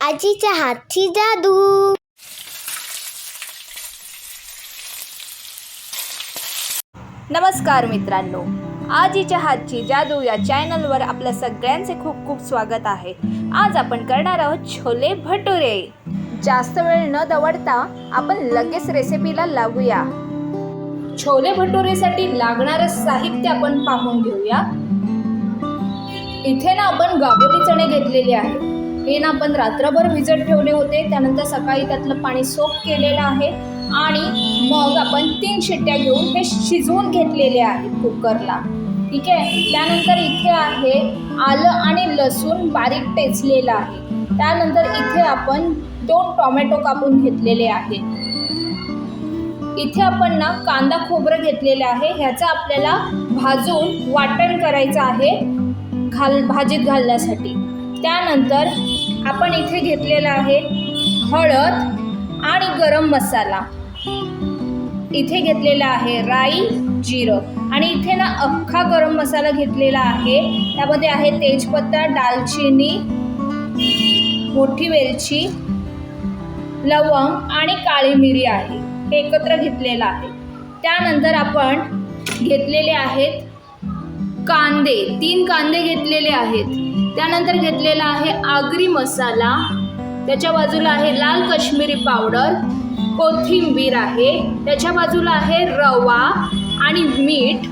आजीच्या हातची जादू. नमस्कार मित्रांनो. आजीच्या हातची जादू या चॅनलवर आपल्या सगळ्यांचे खूप खूप स्वागत आहे. आज आपण करणार आहोत छोले भटुरे. जास्त वेळ न दवडता आपण लगेच रेसिपीला लागूया. छोले भटुरेसाठी लागणारं साहित्य आपण पाहून घेऊया. इथे ना आपण गाबोली चणे घेतलेले आहेत. हे ना आपण रात्रभर भिजत ठेवले होते. त्यानंतर सकाळी त्यातलं पाणी सोप केलेलं आहे. आणि मग आपण तीन शिट्ट्या घेऊन हे शिजवून घेतलेले आहे कुकरला. ठीक आहे? त्यानंतर इथे आहे आलं आणि लसूण बारीक टेचलेलं आहे. त्यानंतर इथे आपण दोन टोमॅटो कापून घेतलेले आहे. इथे आपण ना कांदा खोबरं घेतलेलं आहे. ह्याचं आपल्याला भाजून वाटण करायचं आहे घाल भाजीत घालण्यासाठी. त्यानंतर आपण इथे घेतलेला आहे हळद आणि गरम मसाला. इथे घेतलेला आहे राई जिरं. आणि इथे ना अख्खा गरम मसाला घेतलेला आहे. त्यामध्ये आहे तेजपत्ता दालचिनी मोठी वेलची लवंग आणि काळी मिरी आहे. हे एकत्र घेतलेलं आहे. त्यानंतर आपण घेतलेले आहेत कांदे. तीन कांदे घेतलेले आहेत. त्यानंतर घेतलेला आहे आगरी मसाला. त्याच्या बाजूला आहे लाल काश्मीरी पावडर कोथिंबीर आहे. त्याच्या बाजूला आहे रवा आणि मीठ.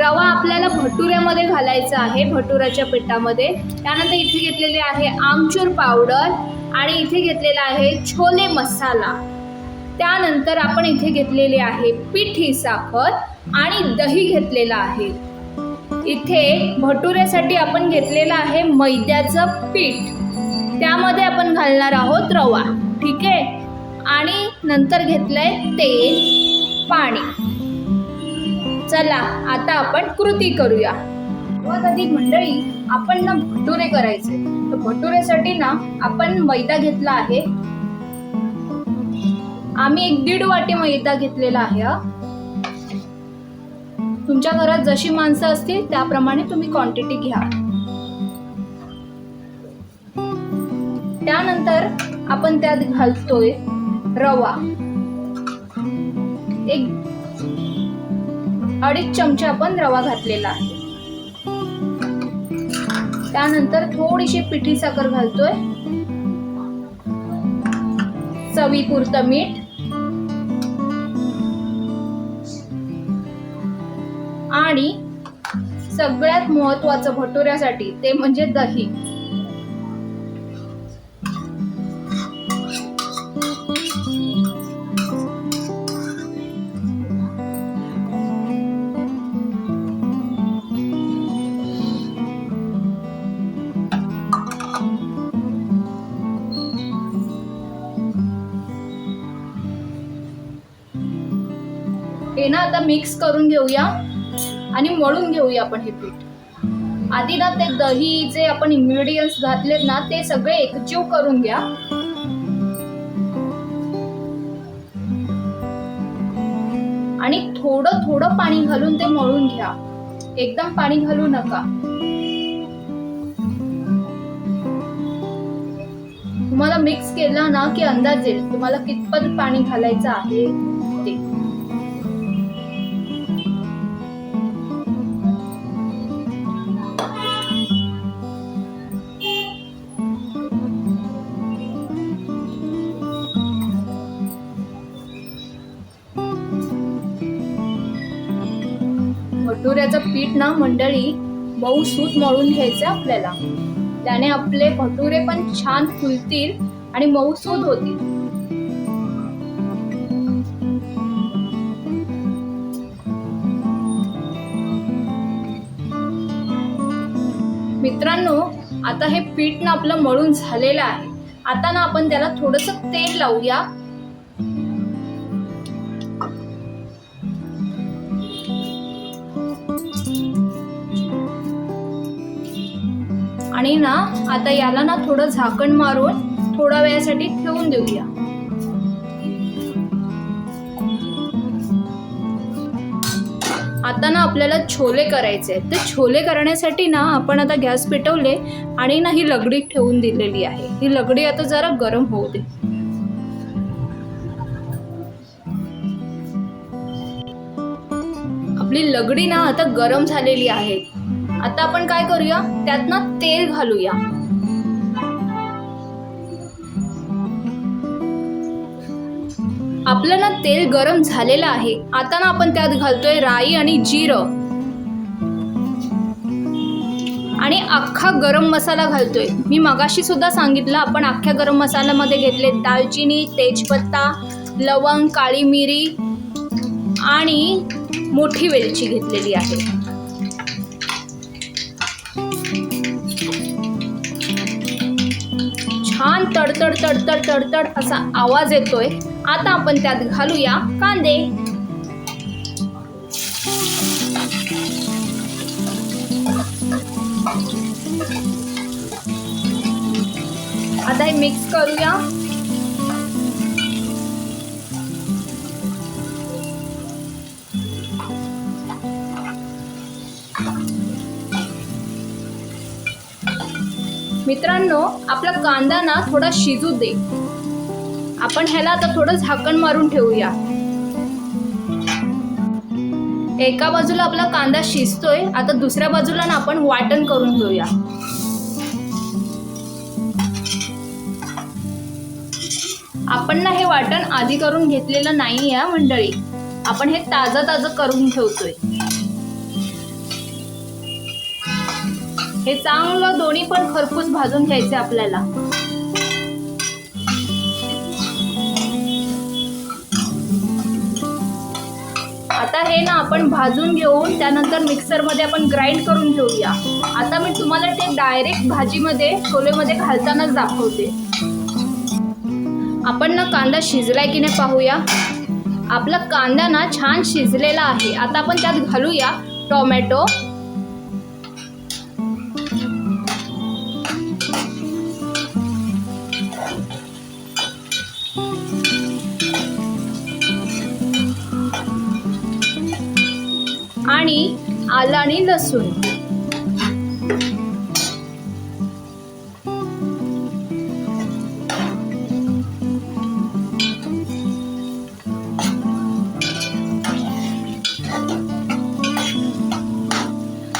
रवा आपल्याला भटुऱ्यामध्ये घालायचा आहे भटुऱ्याच्या पिठामध्ये. त्यानंतर इथे घेतलेले आहे आमचूर पावडर आणि इथे घेतलेला आहे छोले मसाला. त्यानंतर आपण इथे घेतलेले आहे पिठी साखर आणि दही घेतलेलं आहे. इथे भटुऱ्यासाठी आपण घेतलेलं आहे मैद्याचं पीठ. त्यामध्ये आपण घालणार आहोत रवा ठीक आहे? आणि नंतर घेतलंय तेल पाणी. चला आता आपण कृती करूया. सर्वात आधी मंडळी आपण ना भटुरे करायचे. तर भटुरेसाठी ना आपण मैदा घेतला आहे. आम्ही एक दीड वाटी मैदा घेतलेला आहे हा. तुमच्या घरात जशी माणसं असतील त्याप्रमाणे तुम्ही क्वांटिटी घ्या. त्यानंतर आपण त्यात घालतोय रवा. एक अडीच चमचे आपण रवा घातलेला आहे. त्यानंतर थोडीशी पिठी साखर घालतोय. चवीपुरतं मीठ. आणि सगळ्यात महत्वाचं भटुऱ्यासाठी ते म्हणजे दही. हे ना आता मिक्स करून घेऊया. आणि मळून घेऊया आपण हे पीठ. आधी ना ते दही जे आपण इन्ग्रेडियंट्स घातलेत ना ते सगळे एकजीव करून घ्या. आणि थोडं थोडं पाणी घालून ते मळून घ्या. एकदम पाणी घालू नका. तुम्हाला मिक्स केला ना की अंदाज येईल. तुम्हाला कितपत पाणी घालायचं आहे ते. पीठ ना मंडळी मऊ सूत मळून घ्यायचं आपल्याला. त्याने आपले भटुरे पण छान फुलतील आणि मऊसूद होतील. मित्रांनो आता हे पीठ ना आपलं मळून झालेलं आहे. आता ना आपण त्याला थोडस तेल लावूया. ना आता याला ना थोडं झाकण मारून थोड्या वेळासाठी ठेवून देऊया. आता आता ना आपल्याला छोले करायचे आहेत. तर छोले करण्यासाठी ना आपण आता गॅस पेटवले आणि ना ही लगडी ठेवून दिलेली आहे. ही लगडी आता जरा गरम होऊ दे. आपली लगडी ना आता गरम झालेली आहे. आता आपण काय करूया? त्यात ना तेल घालूया. आपलं ना तेल गरम झालेलं आहे. आता ना आपण त्यात घालतोय राई आणि जिरं. आणि अख्खा गरम मसाला घालतोय. मी मगाशी सुद्धा सांगितलं आपण अख्ख्या गरम मसाल्यामध्ये घेतले दालचिनी तेजपत्ता लवंग काळी मिरी आणि मोठी वेलची घेतलेली आहे. छान तडतड तडतड तडतड असा आवाज येतोय. आता आपण त्यात घालूया कांदे. आता हे मिक्स करूया. मित्रांनो आपला कांदा ना थोडा शिजू दे. आपण ह्याला आता थोडं झाकण मारून ठेवूया. एका बाजूला आपला कांदा शिजतोय आता दुसऱ्या बाजूला ना आपण वाटण करून घेऊया. आपण ना हे वाटण आधी करून घेतलेलं नाही आहे मंडळी. आपण हे ताजं ताजं करून ठेवतोय. हे चांगलं दोन्ही पण खरपूस भाजून घ्यायचे आपल्याला. आता हे ना आपण भाजून घेऊन त्यानंतर मिक्सरमध्ये आपण ग्राइंड करून घेऊया. आता मी तुम्हाला ते डायरेक्ट भाजीमध्ये छोलेमध्ये घालतानाच दाखवते. आपण ना कांदा शिजलाय की नाही पाहूया. आपला कांदा ना छान शिजलेला आहे. आता आपण त्यात घालूया टोमॅटो. आणि आलं आणि लसूण.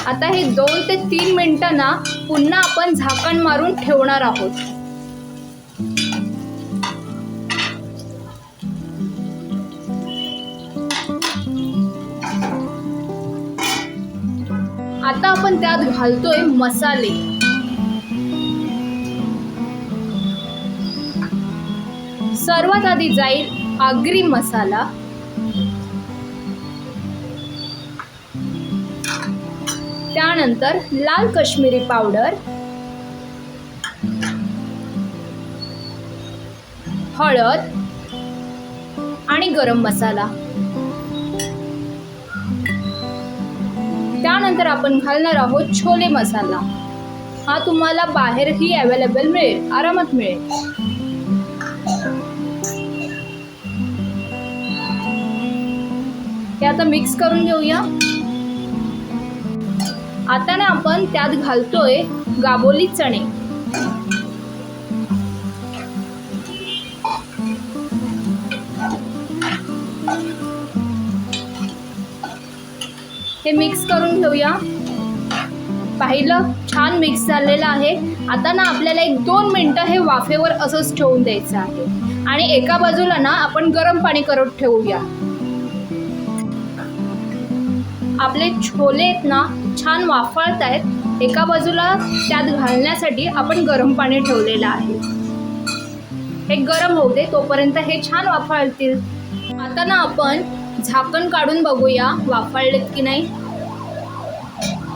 आता हे दोन ते तीन मिनिटं ना पुन्हा आपण झाकण मारून ठेवणार आहोत. आपण त्यात घालतोय मसाले. सर्वात आधी जाईल आगरी मसाला. त्यानंतर लाल काश्मीरी पावडर. हळद. आणि गरम मसाला. त्यानंतर आपण घालणार आहोत छोले मसाला. हा तुम्हाला बाहेरही अवेलेबल मिळेल आरामात मिळेल. हे आता मिक्स करून घेऊया. आता ना आपण त्यात घालतोय गाबोली चणे. हे मिक्स करून घेऊया. पाहिलं? छान मिक्स झालेलं आहे. आता ना आपल्याला एक दोन मिनटं हे वाफेवर असंच ठेवून द्यायचं आहे. आणि एका बाजूला ना आपण गरम पाणी करत ठेवूया. आपले छोले आहेत ना छान वाफाळत आहेत. एका बाजूला त्यात घालण्यासाठी आपण गरम पाणी ठेवलेलं आहे. हे गरम होऊ दे तोपर्यंत हे छान वाफाळतील. आता ना आपण झाकण काढून बघूया वाफळलेत की नाही?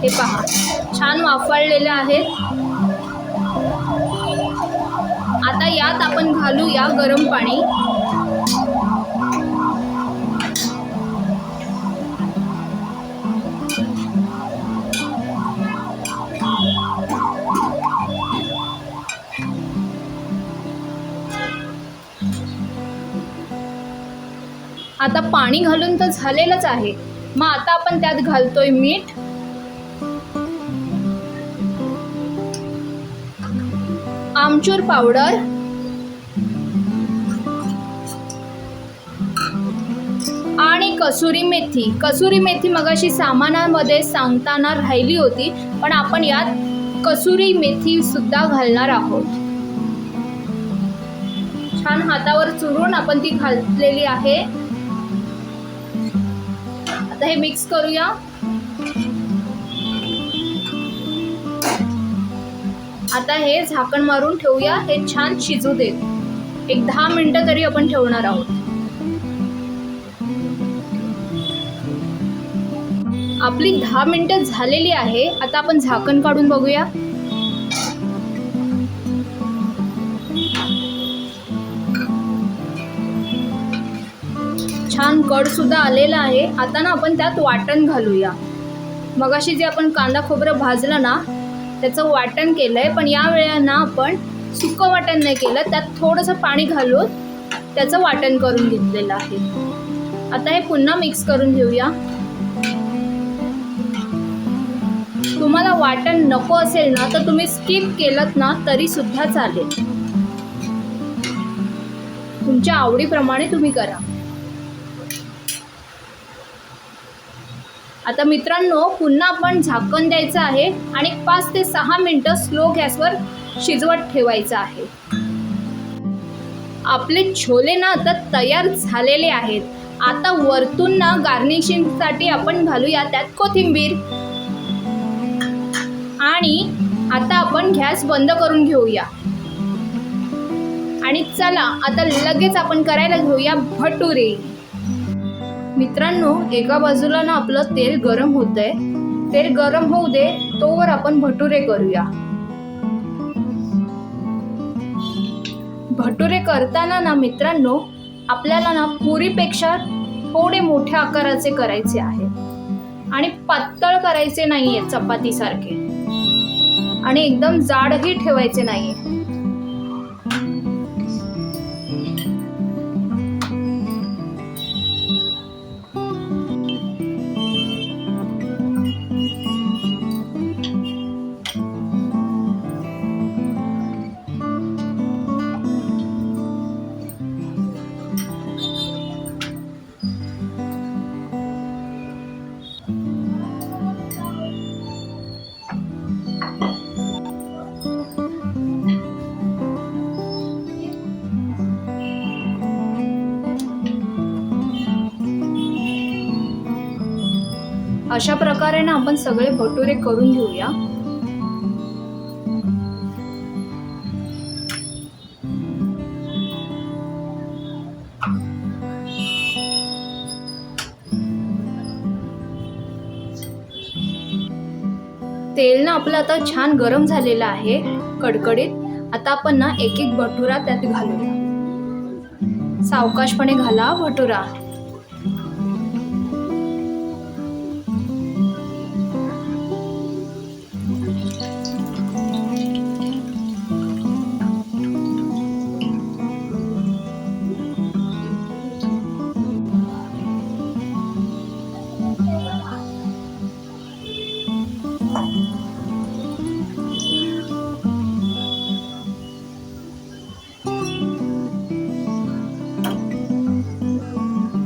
हे पहा छान वाफळलेले आहेत. आता यात आपण घालूया गरम पाणी. आता पाणी घालून तर झालेलंच आहे. मग आता आपण त्यात घालतोय मीठ. आमचूर पावडर. आणि कसुरी मेथी. कसुरी मेथी मगाशी सामानामध्ये सांगताना राहिली होती पण आपण यात कसुरी मेथी सुद्धा घालणार आहोत. छान हातावर चुरून आपण ती घातलेली आहे. आता हे मिक्स करूया. आता हे झाकण मारून ठेवूया. हे छान शिजू देत एक दहा मिनिटं तरी आपण ठेवणार आहोत. आपली दहा मिनिटं झालेली आहे. आता आपण झाकण काढून बघूया. छान कडसुद्धा आलेला आहे. आता ना आपण त्यात वाटण घालूया. मगाशी जे आपण कांदा खोबरं भाजलं ना त्याचं वाटण केलं आहे पण या वेळेला ना आपण सुकं वाटण नाही केलं. त्यात थोडंसं पाणी घालून त्याचं वाटण करून घेतलेलं आहे. आता हे पुन्हा मिक्स करून घेऊया. तुम्हाला वाटण नको असेल ना तर तुम्ही स्किप केलं ना तरी सुद्धा चालेल. तुमच्या आवडीप्रमाणे तुम्ही करा. आता मित्रांनो पुन्हा आपण झाकण द्यायचं आहे आणि पाच ते सहा मिनटं स्लो गॅसवर शिजवत ठेवायचं आहे. आपले छोले ना आता तयार झालेले आहेत. आता वरतून ना गार्निशिंगसाठी आपण घालूया त्यात कोथिंबीर. आणि आता आपण गॅस बंद करून घेऊया. आणि चला आता लगेच आपण करायला घेऊया भटुरे. मित्रांनो एका बाजूला ना आपलं तेल गरम होत आहे तेल गरम होऊ दे तोवर आपण भटुरे करूया. भटुरे करताना ना मित्रांनो आपल्याला ना पुरीपेक्षा थोडे मोठ्या आकाराचे करायचे आहे. आणि पातळ करायचे नाहीये चपातीसारखे. आणि एकदम जाडही ठेवायचे नाहीये. अशा प्रकारे ना आपण सगळे भटुरे करून घेऊया. तेल ना आपलं आता छान गरम झालेलं आहे कडकडीत. आता आपण ना एक एक भटुरा त्यात घालूया. सावकाशपणे घाला भटुरा.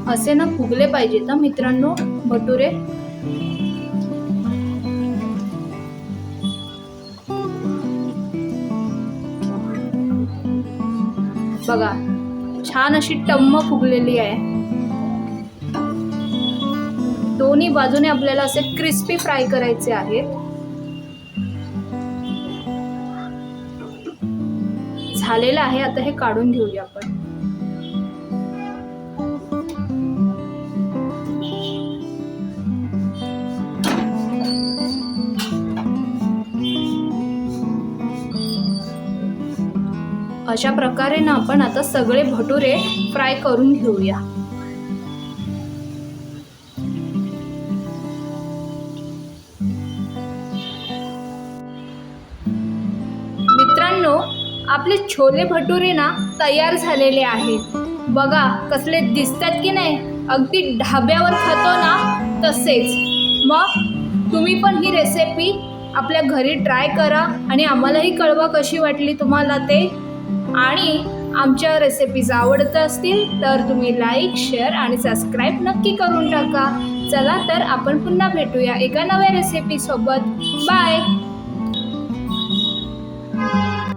असे ना फुगले पाहिजेत ना मित्रांनो भटुरे. बघा छान अशी टम्म फुगलेली आहे. दोन्ही बाजूने आपल्याला असे क्रिस्पी फ्राय करायचे आहेत. झालेलं आहे आता हे काढून घेऊया आपण. अशा प्रकारे ना आपण आता सगळे भटुरे फ्राय करून घेऊया. मित्रांनो आपले छोले भटुरे ना तयार झालेले आहेत. बघा कसले दिसतात की नाही? अगदी ढाब्यावर खातो ना तसेच. मग तुम्ही पण ही रेसिपी आपल्या घरी ट्राय करा आणि आम्हालाही कळवा कशी वाटली तुम्हाला ते. आणि आमच्या रेसिपीज आवडत असतील तर तुम्ही लाईक शेअर आणि सबस्क्राईब नक्की करून टाका. चला तर आपण पुन्हा भेटूया एका नव्या रेसिपीसोबत बाय